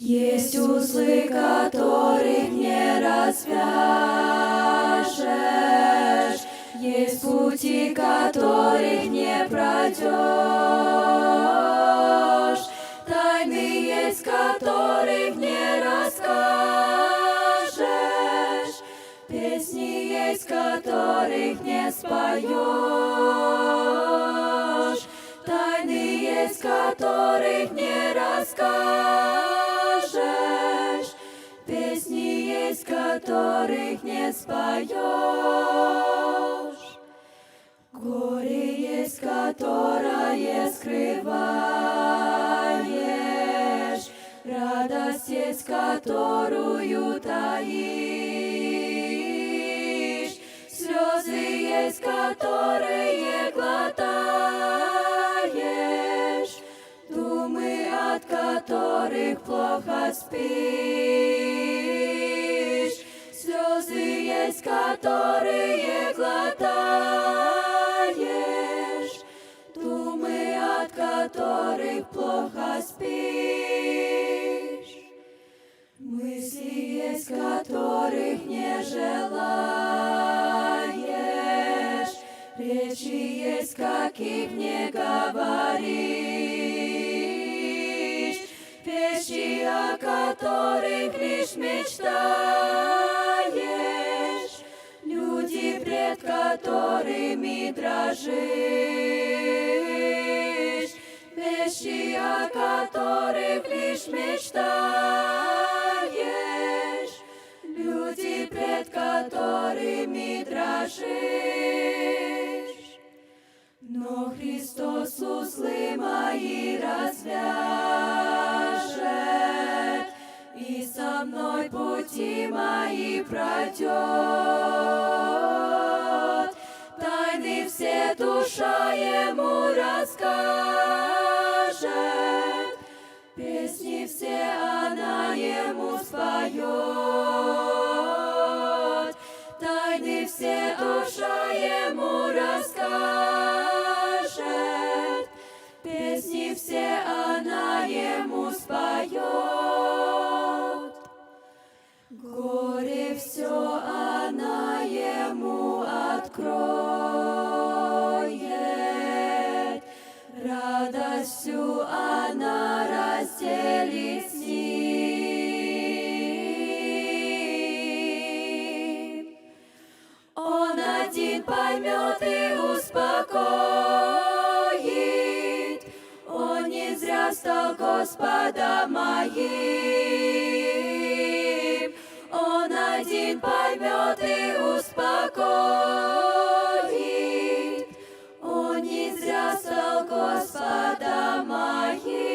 Есть узлы, которых не развяжешь, Есть пути, которых не пройдешь, Тайны есть, которых не расскажешь, Песни есть, которых не споешь, Тайны есть, которых не расскажешь, которых не споешь. Горе есть, которое скрываешь, Радость есть, которую таишь, Слезы есть, которые глотаешь, Думы, от которых плохо спишь, Есть, которые глотаешь, Думы, от которых плохо спишь. Мысли есть, которых не желаешь, Речи есть, каких не говоришь, Вещи, о которых лишь мечтаешь, которыми дрожишь, Вещи, о которых лишь мечтаешь, Люди, пред которыми дрожишь. Но Христос узлы мои развяжет, И со мной пути мои пройдет. Душа ему расскажет, Песни все она ему споет. Тайны все душа ему расскажет, Песни все она ему споет. Горе все она ему откроет, Радость всю она разделит с ним. Он один поймет и успокоит, Он не зря стал Господом моим. Он один поймет here.